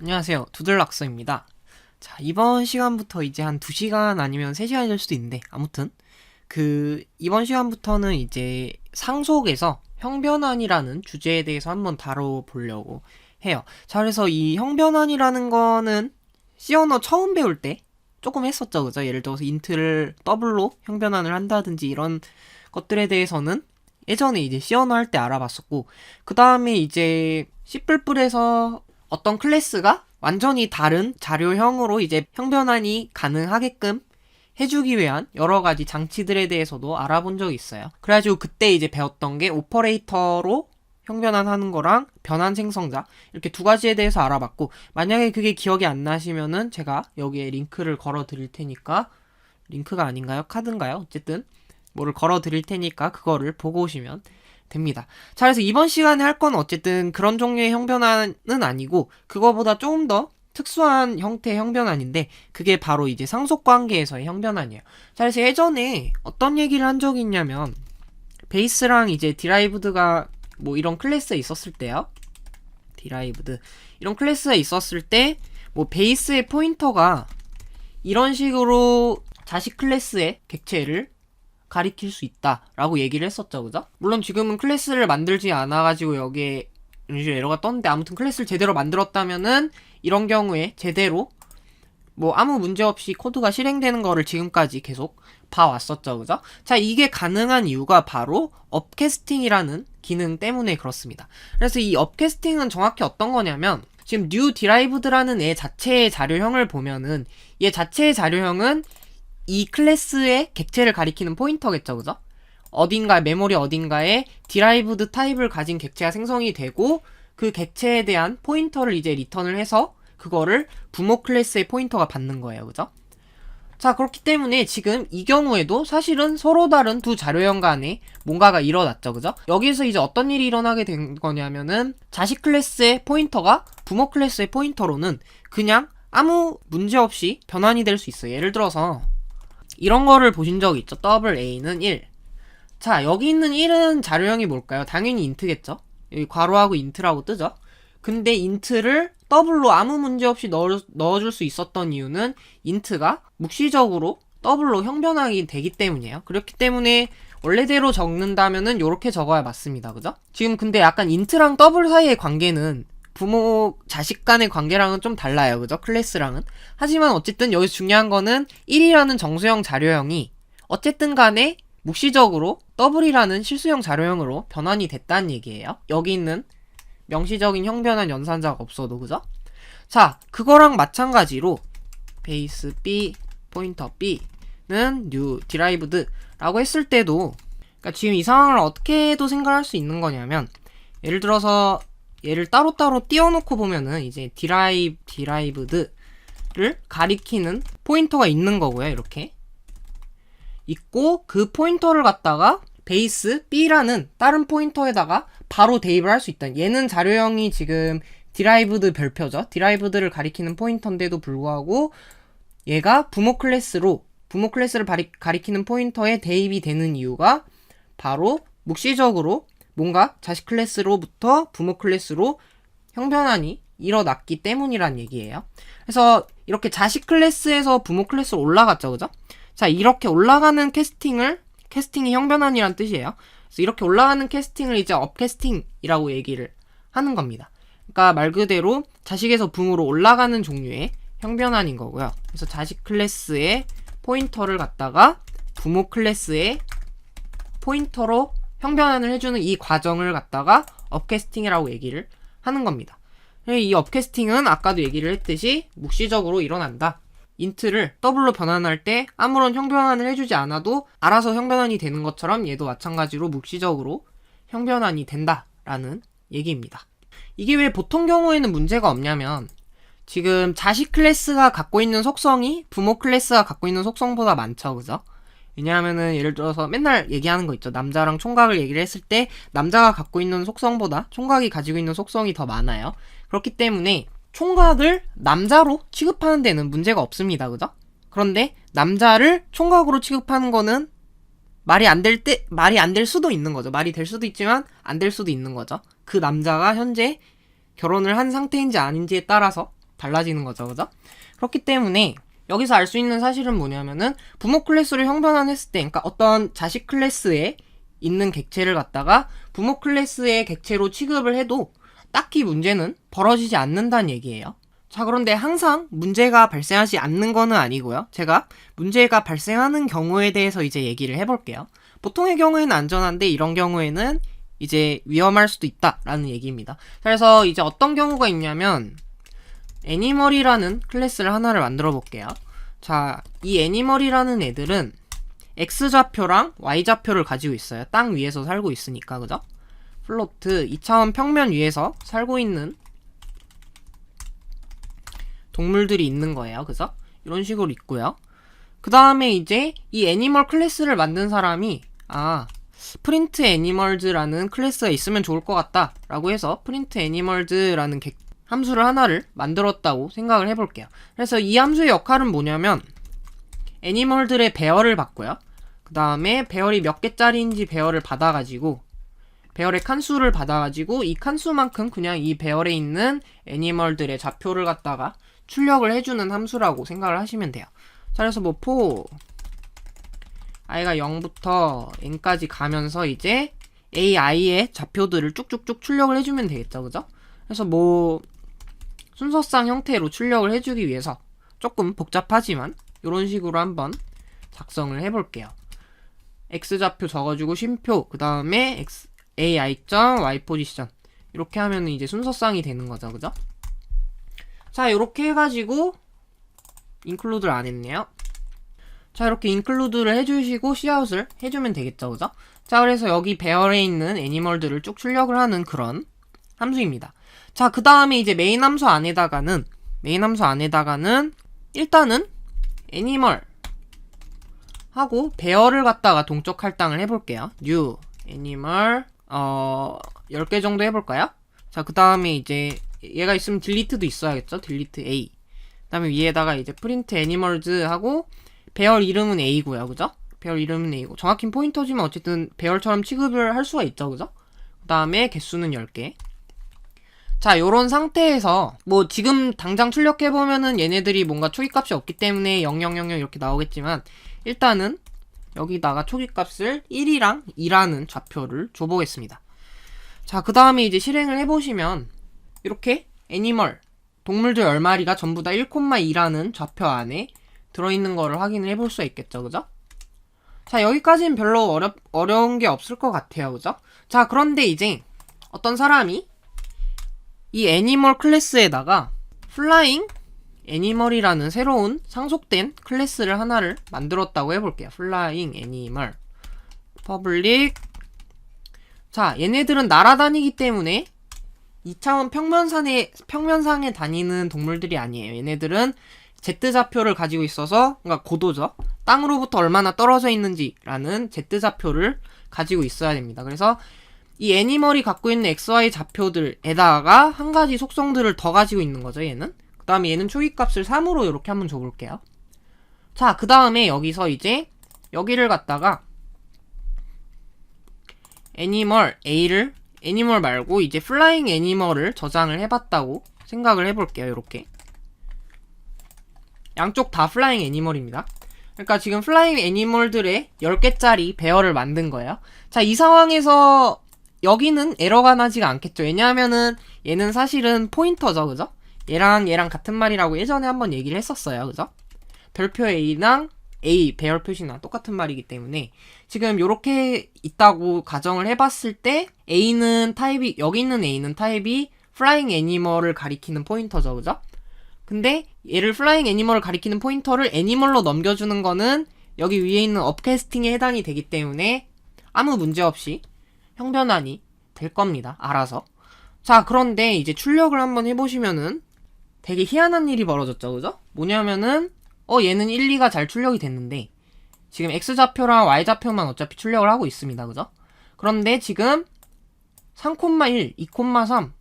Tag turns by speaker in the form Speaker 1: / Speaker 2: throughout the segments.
Speaker 1: 안녕하세요. 두들락서입니다. 자, 이번 시간부터 이제 한 2시간 아니면 3시간이 될 수도 있는데, 아무튼, 그, 이번 시간부터는 이제 상속에서 형변환이라는 주제에 대해서 한번 다뤄보려고 해요. 자, 그래서 이 형변환이라는 거는 C 언어 처음 배울 때 조금 했었죠. 그죠? 예를 들어서 인트를 더블로 형변환을 한다든지 이런 것들에 대해서는 예전에 이제 C 언어 할 때 알아봤었고, 그 다음에 이제 C++에서 어떤 클래스가 완전히 다른 자료형으로 이제 형변환이 가능하게끔 해주기 위한 여러 가지 장치들에 대해서도 알아본 적이 있어요. 그래가지고 그때 이제 배웠던 게 오퍼레이터로 형변환 하는 거랑 변환 생성자 이렇게 두 가지에 대해서 알아봤고 만약에 그게 기억이 안 나시면은 제가 여기에 링크를 걸어 드릴 테니까 링크가 아닌가요? 카드인가요? 어쨌든 뭐를 걸어 드릴 테니까 그거를 보고 오시면 됩니다. 자, 그래서 이번 시간에 할 건 어쨌든 그런 종류의 형변환은 아니고 그거보다 조금 더 특수한 형태의 형변환인데 그게 바로 이제 상속 관계에서의 형변환이에요. 자, 그래서 예전에 어떤 얘기를 한 적이 있냐면 베이스랑 이제 디라이브드가 뭐 이런 클래스에 있었을 때요. 디라이브드 이런 클래스에 있었을 때 뭐 베이스의 포인터가 이런 식으로 자식 클래스의 객체를 가리킬 수 있다라고 얘기를 했었죠, 그죠? 물론 지금은 클래스를 만들지 않아가지고 여기에 에러가 떴는데 아무튼 클래스를 제대로 만들었다면은 이런 경우에 제대로 뭐 아무 문제 없이 코드가 실행되는 거를 지금까지 계속 봐왔었죠, 그죠? 자, 이게 가능한 이유가 바로 업캐스팅이라는 기능 때문에 그렇습니다. 그래서 이 업캐스팅은 정확히 어떤 거냐면 지금 new derived라는 애 자체의 자료형을 보면은 얘 자체의 자료형은 이 클래스의 객체를 가리키는 포인터겠죠, 그죠? 어딘가 메모리 어딘가에 derived 타입을 가진 객체가 생성이 되고 그 객체에 대한 포인터를 이제 리턴을 해서 그거를 부모 클래스의 포인터가 받는 거예요, 그죠? 자, 그렇기 때문에 지금 이 경우에도 사실은 서로 다른 두 자료형 간에 뭔가가 일어났죠, 그죠? 여기서 이제 어떤 일이 일어나게 된 거냐면은 자식 클래스의 포인터가 부모 클래스의 포인터로는 그냥 아무 문제 없이 변환이 될 수 있어요. 예를 들어서 이런 거를 보신 적 있죠? 더블 A는 1. 자, 여기 있는 1은 자료형이 뭘까요? 당연히 인트겠죠? 여기 괄호하고 인트라고 뜨죠? 근데 인트를 더블로 아무 문제 없이 넣어, 넣어줄 수 있었던 이유는 인트가 묵시적으로 더블로 형변하기 되기 때문이에요. 그렇기 때문에 원래대로 적는다면은 요렇게 적어야 맞습니다. 그죠? 지금 근데 약간 인트랑 더블 사이의 관계는 부모 자식 간의 관계랑은 좀 달라요. 그죠? 클래스랑은. 하지만 어쨌든 여기서 중요한 거는 1이라는 정수형 자료형이 어쨌든 간에 묵시적으로 더블이라는 실수형 자료형으로 변환이 됐다는 얘기예요. 여기 있는 명시적인 형변환 연산자가 없어도 그죠? 자, 그거랑 마찬가지로 베이스 B 포인터 B는 new derived라고 했을 때도 그러니까 지금 이 상황을 어떻게도 생각할 수 있는 거냐면 예를 들어서 얘를 따로따로 띄워놓고 보면은 이제 derive derived를 가리키는 포인터가 있는 거고요. 이렇게 있고 그 포인터를 갖다가 베이스 B라는 다른 포인터에다가 바로 대입을 할 수 있다. 얘는 자료형이 지금 디라이브드 별표죠. 디라이브드를 가리키는 포인터인데도 불구하고 얘가 부모 클래스로 부모 클래스를 가리키는 포인터에 대입이 되는 이유가 바로 묵시적으로 뭔가 자식 클래스로부터 부모 클래스로 형변환이 일어났기 때문이란 얘기예요. 그래서 이렇게 자식 클래스에서 부모 클래스로 올라갔죠, 그죠? 자, 이렇게 올라가는 캐스팅을 캐스팅이 형변환이란 뜻이에요. 그래서 이렇게 올라가는 캐스팅을 이제 업캐스팅이라고 얘기를 하는 겁니다. 그러니까 말 그대로 자식에서 붕으로 올라가는 종류의 형변환인 거고요. 그래서 자식 클래스의 포인터를 갖다가 부모 클래스의 포인터로 형변환을 해주는 이 과정을 갖다가 업캐스팅이라고 얘기를 하는 겁니다. 이 업캐스팅은 아까도 얘기를 했듯이 묵시적으로 일어난다. 인트를 더블로 변환할 때 아무런 형변환을 해주지 않아도 알아서 형변환이 되는 것처럼 얘도 마찬가지로 묵시적으로 형변환이 된다라는 얘기입니다. 이게 왜 보통 경우에는 문제가 없냐면 지금 자식 클래스가 갖고 있는 속성이 부모 클래스가 갖고 있는 속성보다 많죠, 그죠? 왜냐하면은 예를 들어서 맨날 얘기하는 거 있죠. 남자랑 총각을 얘기를 했을 때 남자가 갖고 있는 속성보다 총각이 가지고 있는 속성이 더 많아요. 그렇기 때문에 총각을 남자로 취급하는 데는 문제가 없습니다. 그죠? 그런데 남자를 총각으로 취급하는 거는 말이 안 될 때, 말이 안 될 수도 있는 거죠. 말이 될 수도 있지만 안 될 수도 있는 거죠. 그 남자가 현재 결혼을 한 상태인지 아닌지에 따라서 달라지는 거죠, 그죠? 그렇기 때문에 여기서 알 수 있는 사실은 뭐냐면은 부모 클래스를 형변환했을 때, 그러니까 어떤 자식 클래스에 있는 객체를 갖다가 부모 클래스의 객체로 취급을 해도 딱히 문제는 벌어지지 않는다는 얘기예요. 자, 그런데 항상 문제가 발생하지 않는 거는 아니고요. 제가 문제가 발생하는 경우에 대해서 이제 얘기를 해볼게요. 보통의 경우에는 안전한데 이런 경우에는 이제 위험할 수도 있다라는 얘기입니다. 그래서 이제 어떤 경우가 있냐면 애니멀이라는 클래스를 하나를 만들어 볼게요. 자, 이 애니멀이라는 애들은 X좌표랑 Y좌표를 가지고 있어요. 땅 위에서 살고 있으니까, 그죠? 플로트 2차원 평면 위에서 살고 있는 동물들이 있는 거예요. 그죠? 이런 식으로 있고요. 그 다음에 이제 이 애니멀 클래스를 만든 사람이 아 프린트 애니멀즈라는 클래스가 있으면 좋을 것 같다 라고 해서 프린트 애니멀즈라는 개- 함수를 하나를 만들었다고 생각을 해볼게요. 그래서 이 함수의 역할은 뭐냐면 애니멀들의 배열을 받고요. 그 다음에 배열이 몇 개짜리인지 배열을 받아가지고 배열의 칸수를 받아가지고 이 칸수만큼 그냥 이 배열에 있는 애니멀들의 좌표를 갖다가 출력을 해주는 함수라고 생각을 하시면 돼요. 자, 그래서 뭐 포, i가 0부터 n까지 가면서 이제 ai의 좌표들을 쭉쭉쭉 출력을 해주면 되겠죠, 그죠? 그래서 뭐 순서상 형태로 출력을 해주기 위해서 조금 복잡하지만 이런 식으로 한번 작성을 해볼게요. x좌표 적어주고 쉼표 그 다음에 ai.y 포지션 이렇게 하면 이제 순서상이 되는 거죠, 그죠? 자, 이렇게 해가지고 인클루드를 안 했네요. 자, 이렇게 인클루드를 해주시고 시아웃을 해주면 되겠죠, 그죠? 자, 그래서 여기 배열에 있는 애니멀들을 쭉 출력을 하는 그런 함수입니다. 자, 그 다음에 이제 메인 함수 안에다가는 메인 함수 안에다가는 일단은 애니멀 하고 배열을 갖다가 동적 할당을 해볼게요. new 애니멀 어 10개 정도 해볼까요? 자, 그 다음에 이제 얘가 있으면 딜리트도 있어야겠죠? 딜리트 A. 그 다음에 위에다가 이제 프린트 애니멀즈 하고 배열 이름은 A고요. 그죠? 배열 이름은 A고. 정확히 포인터지만 어쨌든 배열처럼 취급을 할 수가 있죠. 그죠? 그 다음에 개수는 10개. 자, 요런 상태에서 뭐 지금 당장 출력해 보면은 얘네들이 뭔가 초기값이 없기 때문에 0000 이렇게 나오겠지만 일단은 여기다가 초기값을 1이랑 2라는 좌표를 줘 보겠습니다. 자, 그 다음에 이제 실행을 해 보시면 이렇게 애니멀 동물들 10마리가 전부 다 1,2라는 좌표 안에 들어 있는 거를 확인을 해볼 수 있겠죠, 그죠? 자, 여기까지는 별로 어렵, 어려운 게 없을 것 같아요, 그죠? 자, 그런데 이제 어떤 사람이 이 애니멀 클래스에다가 플라잉 애니멀이라는 새로운 상속된 클래스를 하나를 만들었다고 해볼게요. 플라잉 애니멀 퍼블릭 자, 얘네들은 날아다니기 때문에 2차원 평면상에, 평면상에 다니는 동물들이 아니에요. 얘네들은 Z좌표를 가지고 있어서, 그러니까 고도죠. 땅으로부터 얼마나 떨어져 있는지라는 Z좌표를 가지고 있어야 됩니다. 그래서 이 애니멀이 갖고 있는 XY 좌표들에다가 한 가지 속성들을 더 가지고 있는 거죠, 얘는. 그 다음에 얘는 초기값을 3으로 이렇게 한번 줘볼게요. 자, 그 다음에 여기서 이제 여기를 갖다가 애니멀 A를 애니멀 말고 이제 플라잉 애니멀을 저장을 해봤다고 생각을 해볼게요. 이렇게 양쪽 다 플라잉 애니멀입니다. 그러니까 지금 플라잉 애니멀들의 10개짜리 배열을 만든 거예요. 자, 이 상황에서 여기는 에러가 나지가 않겠죠. 왜냐하면은 얘는 사실은 포인터죠. 그죠? 얘랑 얘랑 같은 말이라고 예전에 한번 얘기를 했었어요. 그죠? 별표 A랑 A 배열 표시나 똑같은 말이기 때문에 지금 요렇게 있다고 가정을 해봤을 때 A는 타입이 여기 있는 A는 타입이 플라잉 애니멀을 가리키는 포인터죠, 그죠? 근데 얘를 플라잉 애니멀을 가리키는 포인터를 애니멀로 넘겨주는 거는 여기 위에 있는 업캐스팅에 해당이 되기 때문에 아무 문제 없이 형변환이 될 겁니다. 알아서. 자, 그런데 이제 출력을 한번 해보시면은 되게 희한한 일이 벌어졌죠, 그죠? 뭐냐면은 어 얘는 1, 2가 잘 출력이 됐는데 지금 X좌표랑 Y좌표만 어차피 출력을 하고 있습니다. 그죠? 그런데 지금 3,1, 2,3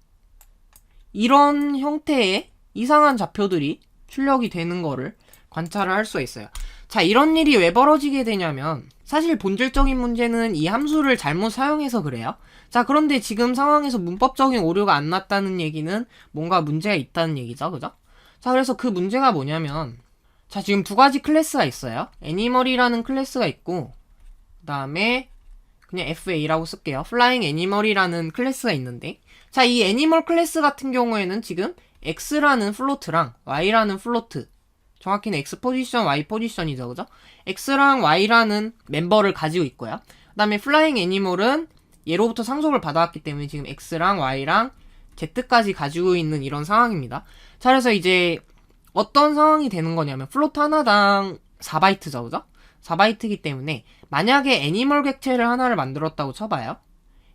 Speaker 1: 이런 형태의 이상한 좌표들이 출력이 되는 거를 관찰을 할 수가 있어요. 자, 이런 일이 왜 벌어지게 되냐면 사실 본질적인 문제는 이 함수를 잘못 사용해서 그래요. 자, 그런데 지금 상황에서 문법적인 오류가 안 났다는 얘기는 뭔가 문제가 있다는 얘기죠. 그죠? 자, 그래서 그 문제가 뭐냐면, 자, 지금 두 가지 클래스가 있어요. 애니멀이라는 클래스가 있고, 그 다음에, 그냥 FA라고 쓸게요. 플라잉 애니멀이라는 클래스가 있는데, 자, 이 애니멀 클래스 같은 경우에는 지금 X라는 플로트랑 Y라는 플로트, 정확히는 X 포지션, Y 포지션이죠, 그죠? X랑 Y라는 멤버를 가지고 있고요. 그 다음에 플라잉 애니멀은 얘로부터 상속을 받아왔기 때문에 지금 X랑 Y랑 Z까지 가지고 있는 이런 상황입니다. 자, 그래서 이제 어떤 상황이 되는 거냐면 플로트 하나당 4바이트죠, 그죠? 4바이트이기 때문에 만약에 애니멀 객체를 하나를 만들었다고 쳐봐요.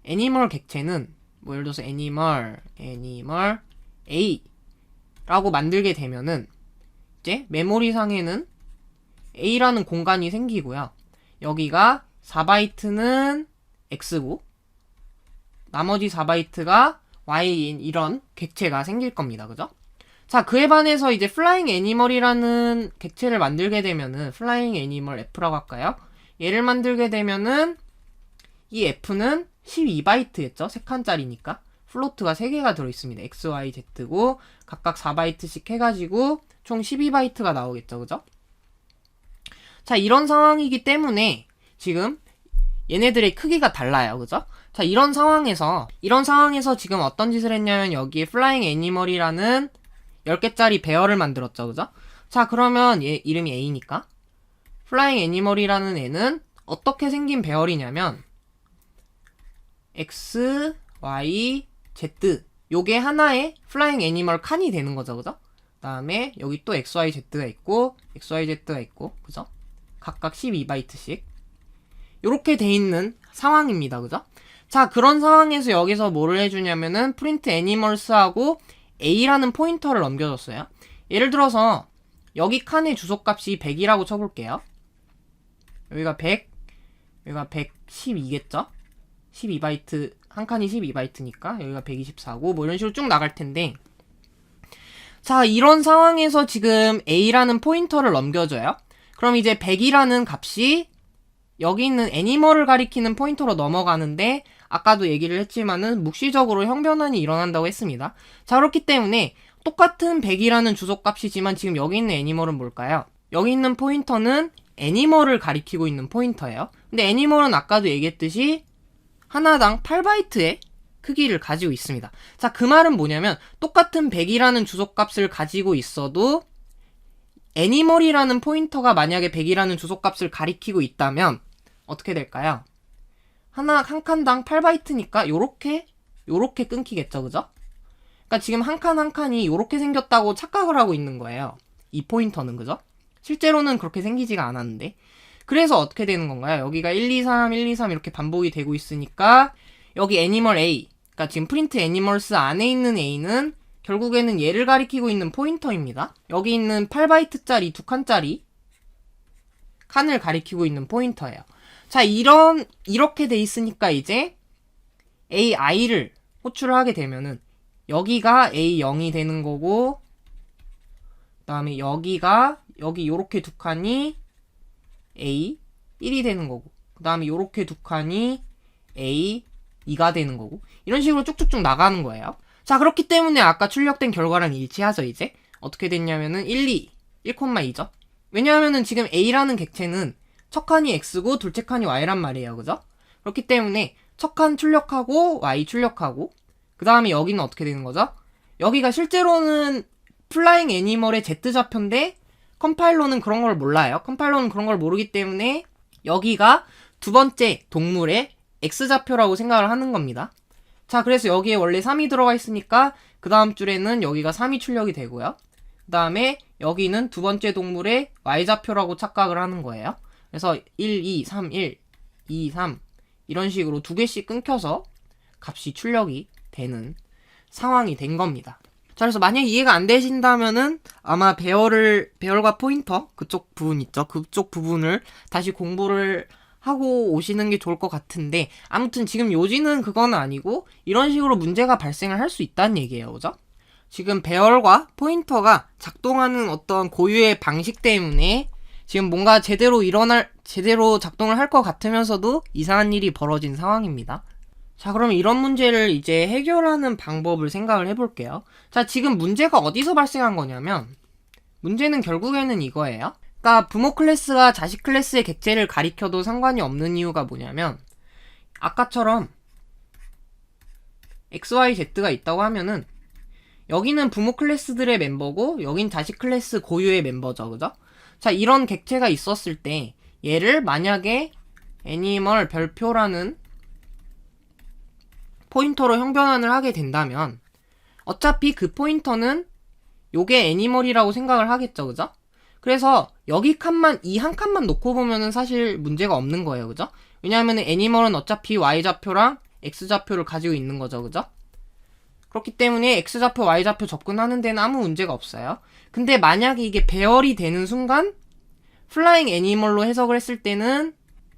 Speaker 1: 애니멀 객체는 뭐 예를 들어서 애니멀, 애니멀 A라고 만들게 되면은 이제 메모리상에는 A라는 공간이 생기고요. 여기가 4바이트는 X고 나머지 4바이트가 Y인 이런 객체가 생길 겁니다. 그죠? 자, 그에 반해서 이제 플라잉 애니멀이라는 객체를 만들게 되면은 플라잉 애니멀 F라고 할까요? 얘를 만들게 되면은 이 F는 12바이트였죠? 3칸짜리니까. 플로트가 3개가 들어있습니다. X, Y, Z고 각각 4바이트씩 해가지고 총 12바이트가 나오겠죠. 그죠? 자, 이런 상황이기 때문에 지금 얘네들의 크기가 달라요. 그죠? 자, 이런 상황에서, 이런 상황에서 지금 어떤 짓을 했냐면 여기에 플라잉 애니멀이라는 10개짜리 배열을 만들었죠. 그죠? 자, 그러면 얘 이름이 A니까. 플라잉 애니멀이라는 애는 어떻게 생긴 배열이냐면 X, Y, Z 요게 하나의 플라잉 애니멀 칸이 되는 거죠. 그죠? 다음에 여기 또 XYZ가 있고 XYZ가 있고 그죠? 각각 12바이트씩 요렇게 돼 있는 상황입니다. 그죠? 자, 그런 상황에서 여기서 뭐를 해주냐면은 프린트 애니멀스하고 A라는 포인터를 넘겨줬어요. 예를 들어서 여기 칸의 주소값이 100이라고 쳐볼게요. 여기가 100, 여기가 112겠죠? 12바이트, 한 칸이 12바이트니까 여기가 124고 뭐 이런 식으로 쭉 나갈 텐데 자, 이런 상황에서 지금 A라는 포인터를 넘겨줘요. 그럼 이제 100이라는 값이 여기 있는 애니멀을 가리키는 포인터로 넘어가는데 아까도 얘기를 했지만은 묵시적으로 형변환이 일어난다고 했습니다. 자 그렇기 때문에 똑같은 100이라는 주소값이지만 지금 여기 있는 애니멀은 뭘까요? 여기 있는 포인터는 애니멀을 가리키고 있는 포인터예요. 근데 애니멀은 아까도 얘기했듯이 하나당 8바이트의 크기를 가지고 있습니다. 자, 그 말은 뭐냐면 똑같은 100이라는 주소값을 가지고 있어도 애니멀이라는 포인터가 만약에 100이라는 주소값을 가리키고 있다면 어떻게 될까요? 하나 한 칸당 8바이트니까 요렇게 요렇게 끊기겠죠, 그죠? 그러니까 지금 한 칸한 칸이 요렇게 생겼다고 착각을 하고 있는 거예요. 이 포인터는 그죠? 실제로는 그렇게 생기지가 않았는데 그래서 어떻게 되는 건가요? 여기가 1, 2, 3, 1, 2, 3 이렇게 반복이 되고 있으니까 여기 애니멀 A 그러니까 지금 프린트 애니멀스 안에 있는 A는 결국에는 얘를 가리키고 있는 포인터입니다. 여기 있는 8바이트짜리 두 칸짜리 칸을 가리키고 있는 포인터예요. 자, 이런 이렇게 돼 있으니까 이제 AI를 호출을 하게 되면은 여기가 A0이 되는 거고 그다음에 여기가 여기 요렇게 두 칸이 A1이 되는 거고 그다음에 요렇게 두 칸이 A2가 되는 거고 이런 식으로 쭉쭉쭉 나가는 거예요. 자, 그렇기 때문에 아까 출력된 결과랑 일치하죠, 이제. 어떻게 됐냐면은 1, 2, 1,2죠. 왜냐하면은 지금 A라는 객체는 첫 칸이 X고 둘째 칸이 Y란 말이에요. 그죠? 그렇기 때문에 첫 칸 출력하고 Y 출력하고 그 다음에 여기는 어떻게 되는 거죠? 여기가 실제로는 플라잉 애니멀의 Z 좌표인데 컴파일러는 그런 걸 몰라요. 컴파일러는 그런 걸 모르기 때문에 여기가 두 번째 동물의 X 좌표라고 생각을 하는 겁니다. 자, 그래서 여기에 원래 3이 들어가 있으니까 그 다음 줄에는 여기가 3이 출력이 되고요. 그 다음에 여기는 두 번째 동물의 Y좌표라고 착각을 하는 거예요. 그래서 1, 2, 3, 1, 2, 3 이런 식으로 두 개씩 끊겨서 값이 출력이 되는 상황이 된 겁니다. 자, 그래서 만약 이해가 안 되신다면은 아마 배열을, 배열과 포인터, 그쪽 부분 있죠? 그쪽 부분을 다시 공부를 하고 오시는 게 좋을 것 같은데, 아무튼 지금 요지는 그건 아니고, 이런 식으로 문제가 발생을 할 수 있다는 얘기예요. 그죠? 지금 배열과 포인터가 작동하는 어떤 고유의 방식 때문에 지금 뭔가 제대로 일어날, 제대로 작동을 할 것 같으면서도 이상한 일이 벌어진 상황입니다. 자, 그럼 이런 문제를 이제 해결하는 방법을 생각을 해볼게요. 자, 지금 문제가 어디서 발생한 거냐면, 문제는 결국에는 이거예요. 그러니까 부모 클래스가 자식 클래스의 객체를 가리켜도 상관이 없는 이유가 뭐냐면, 아까처럼 XYZ가 있다고 하면은, 여기는 부모 클래스들의 멤버고, 여긴 자식 클래스 고유의 멤버죠, 그죠? 자, 이런 객체가 있었을 때, 얘를 만약에 애니멀 별표라는 포인터로 형변환을 하게 된다면 어차피 그 포인터는 요게 애니멀이라고 생각을 하겠죠, 그죠? 그래서 여기 칸만 이 한 칸만 놓고 보면은 사실 문제가 없는 거예요, 그죠? 왜냐하면 애니멀은 어차피 y 좌표랑 x 좌표를 가지고 있는 거죠, 그죠? 그렇기 때문에 x 좌표, y 좌표 접근하는 데는 아무 문제가 없어요. 근데 만약에 이게 배열이 되는 순간 플라잉 애니멀로 해석을 했을 때는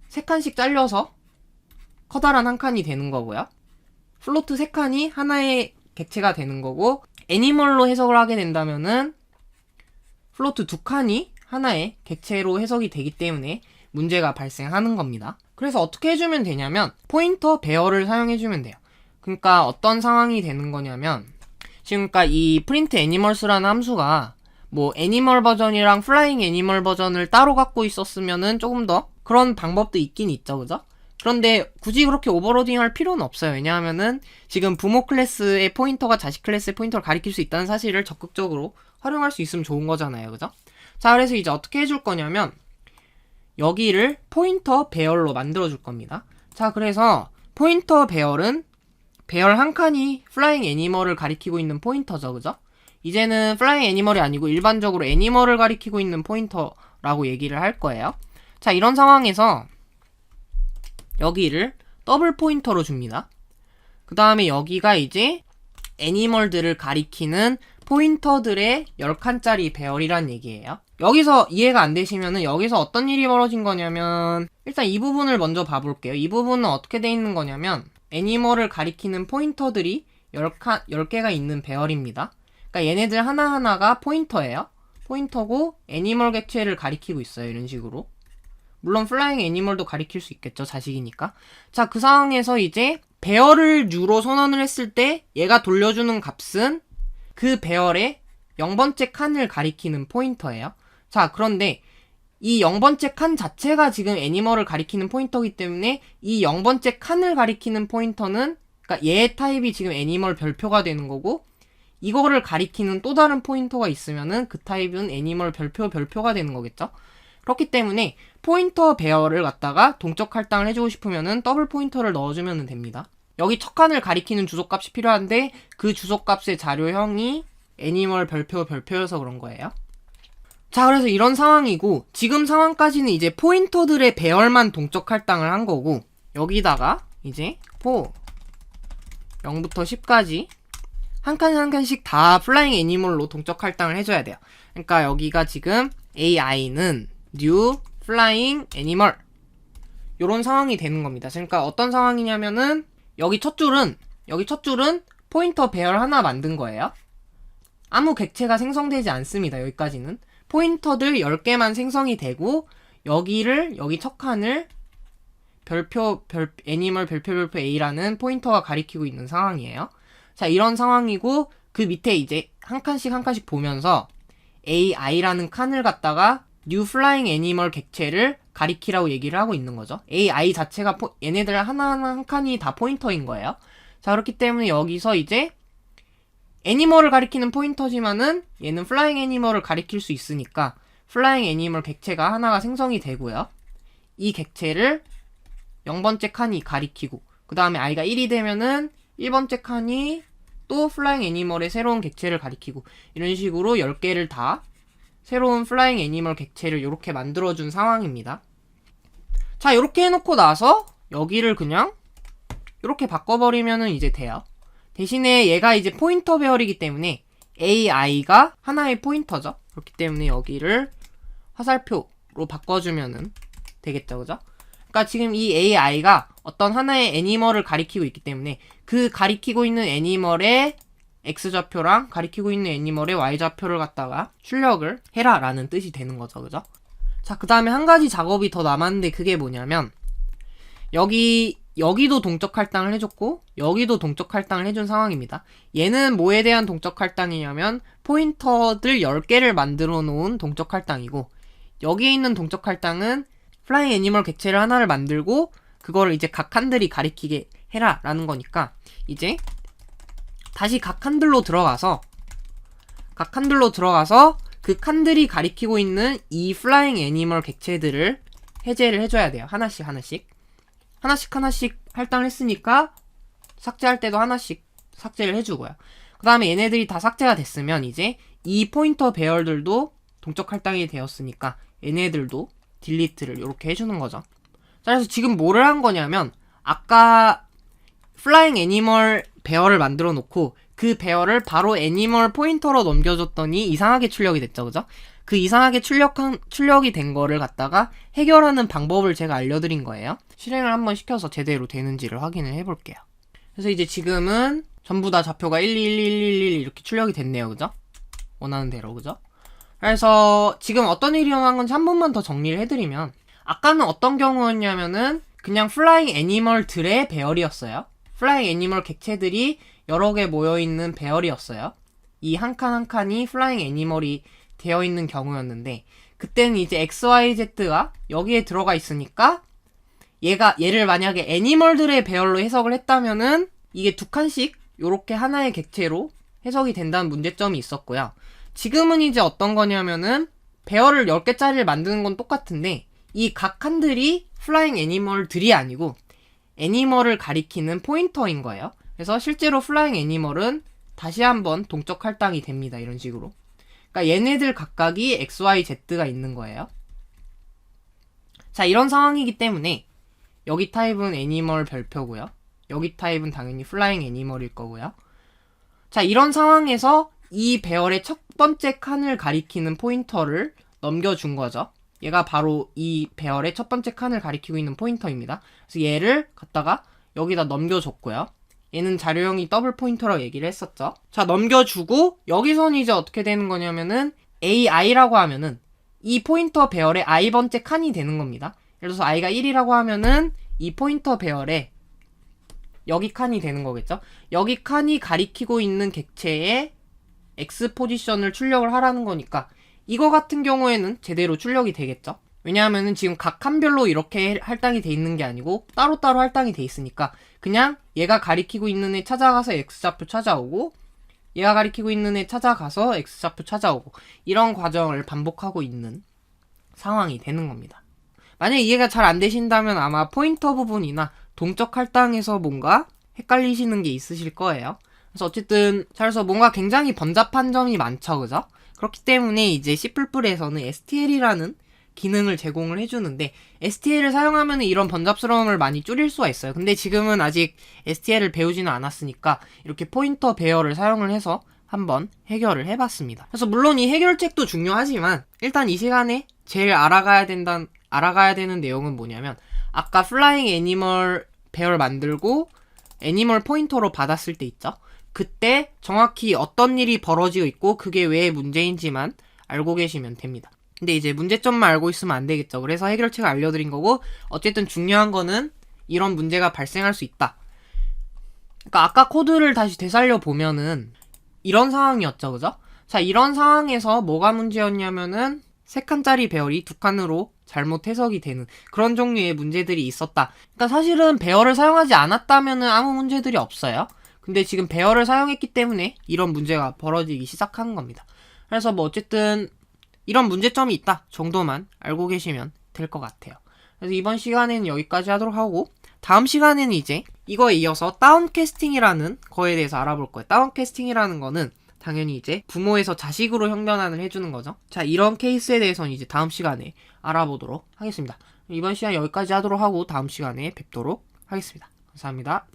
Speaker 1: 세 칸씩 잘려서 커다란 한 칸이 되는 거고요. 플로트 세 칸이 하나의 객체가 되는 거고 애니멀로 해석을 하게 된다면은 플로트 두 칸이 하나의 객체로 해석이 되기 때문에 문제가 발생하는 겁니다. 그래서 어떻게 해주면 되냐면 포인터 배열을 사용해주면 돼요. 그러니까 어떤 상황이 되는 거냐면 지금 그러니까 이 프린트 애니멀스라는 함수가 뭐 애니멀 버전이랑 플라잉 애니멀 버전을 따로 갖고 있었으면은 조금 더 그런 방법도 있긴 있죠, 그죠? 그런데 굳이 그렇게 오버로딩 할 필요는 없어요. 왜냐하면은 지금 부모 클래스의 포인터가 자식 클래스의 포인터를 가리킬 수 있다는 사실을 적극적으로 활용할 수 있으면 좋은 거잖아요. 그죠? 자, 그래서 이제 어떻게 해줄 거냐면 여기를 포인터 배열로 만들어 줄 겁니다. 자, 그래서 포인터 배열은 배열 한 칸이 플라잉 애니멀을 가리키고 있는 포인터죠. 그죠? 이제는 플라잉 애니멀이 아니고 일반적으로 애니멀을 가리키고 있는 포인터라고 얘기를 할 거예요. 자, 이런 상황에서 여기를 더블 포인터로 줍니다. 그 다음에 여기가 이제 애니멀들을 가리키는 포인터들의 10칸짜리 배열이란 얘기예요. 여기서 이해가 안 되시면은 여기서 어떤 일이 벌어진 거냐면 일단 이 부분을 먼저 봐볼게요. 이 부분은 어떻게 돼 있는 거냐면 애니멀을 가리키는 포인터들이 10칸, 10개가 있는 배열입니다. 그러니까 얘네들 하나하나가 포인터예요. 포인터고 애니멀 객체를 가리키고 있어요. 이런 식으로. 물론 플라잉 애니멀도 가리킬 수 있겠죠. 자식이니까. 자, 그 상황에서 이제 배열을 U로 선언을 했을 때 얘가 돌려주는 값은 그 배열의 0번째 칸을 가리키는 포인터예요. 자, 그런데 이 0번째 칸 자체가 지금 애니멀을 가리키는 포인터이기 때문에 이 0번째 칸을 가리키는 포인터는 그러니까 얘 타입이 지금 애니멀 별표가 되는 거고 이거를 가리키는 또 다른 포인터가 있으면은 그 타입은 애니멀 별표 별표가 되는 거겠죠. 그렇기 때문에 포인터 배열을 갖다가 동적 할당을 해주고 싶으면은 더블 포인터를 넣어주면 됩니다. 여기 첫 칸을 가리키는 주소값이 필요한데 그 주소값의 자료형이 애니멀 별표 별표여서 그런 거예요. 자, 그래서 이런 상황이고 지금 상황까지는 이제 포인터들의 배열만 동적 할당을 한 거고 여기다가 이제 포 0부터 10까지 한 칸 한 칸씩 다 플라잉 애니멀로 동적 할당을 해줘야 돼요. 그러니까 여기가 지금 AI는 new flying animal 요런 상황이 되는 겁니다. 그러니까 어떤 상황이냐면은 여기 첫 줄은 여기 첫 줄은 포인터 배열 하나 만든 거예요. 아무 객체가 생성되지 않습니다. 여기까지는 포인터들 10개만 생성이 되고 여기를 여기 첫 칸을 별표 별 애니멀 별표 별표 A라는 포인터가 가리키고 있는 상황이에요. 자, 이런 상황이고 그 밑에 이제 한 칸씩 한 칸씩 보면서 AI라는 칸을 갖다가 뉴 플라잉 애니멀 객체를 가리키라고 얘기를 하고 있는 거죠. AI 자체가 포, 얘네들 하나하나 한 칸이 다 포인터인 거예요. 자, 그렇기 때문에 여기서 이제 애니멀을 가리키는 포인터지만은 얘는 플라잉 애니멀을 가리킬 수 있으니까 플라잉 애니멀 객체가 하나가 생성이 되고요. 이 객체를 0번째 칸이 가리키고 그 다음에 i가 1이 되면은 1번째 칸이 또 플라잉 애니멀의 새로운 객체를 가리키고 이런 식으로 10개를 다 새로운 플라잉 애니멀 객체를 이렇게 만들어준 상황입니다. 자, 이렇게 해놓고 나서 여기를 그냥 이렇게 바꿔버리면은 이제 돼요. 대신에 얘가 이제 포인터 배열이기 때문에 AI가 하나의 포인터죠. 그렇기 때문에 여기를 화살표로 바꿔주면은 되겠죠, 그죠? 그러니까 지금 이 AI가 어떤 하나의 애니멀을 가리키고 있기 때문에 그 가리키고 있는 애니멀의 X좌표랑 가리키고 있는 애니멀의 Y좌표를 갖다가 출력을 해라 라는 뜻이 되는 거죠. 그죠? 자, 그 다음에 한 가지 작업이 더 남았는데 그게 뭐냐면 여기 여기도 동적 할당을 해줬고 여기도 동적 할당을 해준 상황입니다. 얘는 뭐에 대한 동적 할당이냐면 포인터들 10개를 만들어 놓은 동적 할당이고 여기에 있는 동적 할당은 플라잉 애니멀 객체를 하나를 만들고 그거를 이제 각 칸들이 가리키게 해라 라는 거니까 이제 다시 각 칸들로 들어가서 각 칸들로 들어가서 그 칸들이 가리키고 있는 이 플라잉 애니멀 객체들을 해제를 해줘야 돼요. 하나씩 하나씩. 하나씩 하나씩 할당을 했으니까 삭제할 때도 하나씩 삭제를 해주고요. 그 다음에 얘네들이 다 삭제가 됐으면 이제 이 포인터 배열들도 동적 할당이 되었으니까 얘네들도 딜리트를 이렇게 해주는 거죠. 자, 그래서 지금 뭐를 한 거냐면 아까 플라잉 애니멀 배열을 만들어 놓고 그 배열을 바로 애니멀 포인터로 넘겨줬더니 이상하게 출력이 됐죠, 그죠? 그 이상하게 출력한, 출력이 된 거를 갖다가 해결하는 방법을 제가 알려드린 거예요. 실행을 한번 시켜서 제대로 되는지를 확인을 해볼게요. 그래서 이제 지금은 전부 다 좌표가 1, 2, 1, 2, 1, 1, 1 이렇게 출력이 됐네요, 그죠? 원하는 대로, 그죠? 그래서 지금 어떤 일이 일어난 건지 한 번만 더 정리를 해드리면 아까는 어떤 경우였냐면은 그냥 플라잉 애니멀들의 배열이었어요. 플라잉 애니멀 객체들이 여러 개 모여있는 배열이었어요. 이 한 칸 한 칸이 플라잉 애니멀이 되어 있는 경우였는데 그때는 이제 XYZ가 여기에 들어가 있으니까 얘가 얘를 만약에 애니멀들의 배열로 해석을 했다면은 이게 두 칸씩 요렇게 하나의 객체로 해석이 된다는 문제점이 있었고요. 지금은 이제 어떤 거냐면은 배열을 10개짜리를 만드는 건 똑같은데 이 각 칸들이 플라잉 애니멀들이 아니고 애니멀을 가리키는 포인터인 거예요. 그래서 실제로 플라잉 애니멀은 다시 한번 동적 할당이 됩니다. 이런 식으로. 그러니까 얘네들 각각이 XYZ가 있는 거예요. 자, 이런 상황이기 때문에 여기 타입은 애니멀 별표고요. 여기 타입은 당연히 플라잉 애니멀일 거고요. 자, 이런 상황에서 이 배열의 첫 번째 칸을 가리키는 포인터를 넘겨준 거죠. 얘가 바로 이 배열의 첫 번째 칸을 가리키고 있는 포인터입니다. 그래서 얘를 갖다가 여기다 넘겨줬고요. 얘는 자료형이 더블 포인터라고 얘기를 했었죠. 자, 넘겨주고 여기선 이제 어떻게 되는 거냐면은 AI라고 하면은 이 포인터 배열의 i번째 칸이 되는 겁니다. 예를 들어서 i가 1이라고 하면은 이 포인터 배열의 여기 칸이 되는 거겠죠. 여기 칸이 가리키고 있는 객체의 x 포지션을 출력을 하라는 거니까 이거 같은 경우에는 제대로 출력이 되겠죠. 왜냐하면은 지금 각 칸별로 이렇게 할당이 돼 있는 게 아니고 따로따로 할당이 돼 있으니까 그냥 얘가 가리키고 있는 애 찾아가서 x좌표 찾아오고 얘가 가리키고 있는 애 찾아가서 x좌표 찾아오고 이런 과정을 반복하고 있는 상황이 되는 겁니다. 만약에 이해가 잘 안 되신다면 아마 포인터 부분이나 동적 할당에서 뭔가 헷갈리시는 게 있으실 거예요. 그래서 어쨌든 그래서 뭔가 굉장히 번잡한 점이 많죠, 그죠? 그렇기 때문에 이제 C++에서는 STL이라는 기능을 제공을 해주는데 STL을 사용하면 이런 번잡스러움을 많이 줄일 수가 있어요. 근데 지금은 아직 STL을 배우지는 않았으니까 이렇게 포인터 배열을 사용을 해서 한번 해결을 해봤습니다. 그래서 물론 이 해결책도 중요하지만 일단 이 시간에 제일 알아가야 된다 알아가야 되는 내용은 뭐냐면 아까 플라잉 애니멀 배열 만들고 애니멀 포인터로 받았을 때 있죠. 그때 정확히 어떤 일이 벌어지고 있고 그게 왜 문제인지만 알고 계시면 됩니다. 근데 이제 문제점만 알고 있으면 안 되겠죠. 그래서 해결책을 알려드린 거고 어쨌든 중요한 거는 이런 문제가 발생할 수 있다. 그러니까 아까 코드를 다시 되살려 보면은 이런 상황이었죠, 그죠? 자, 이런 상황에서 뭐가 문제였냐면은 세 칸짜리 배열이 두 칸으로 잘못 해석이 되는 그런 종류의 문제들이 있었다. 그러니까 사실은 배열을 사용하지 않았다면은 아무 문제들이 없어요. 근데 지금 배열을 사용했기 때문에 이런 문제가 벌어지기 시작한 겁니다. 그래서 뭐 어쨌든 이런 문제점이 있다 정도만 알고 계시면 될 것 같아요. 그래서 이번 시간에는 여기까지 하도록 하고 다음 시간에는 이제 이거에 이어서 다운캐스팅이라는 거에 대해서 알아볼 거예요. 다운캐스팅이라는 거는 당연히 이제 부모에서 자식으로 형변환을 해주는 거죠. 자, 이런 케이스에 대해서는 이제 다음 시간에 알아보도록 하겠습니다. 이번 시간 여기까지 하도록 하고 다음 시간에 뵙도록 하겠습니다. 감사합니다.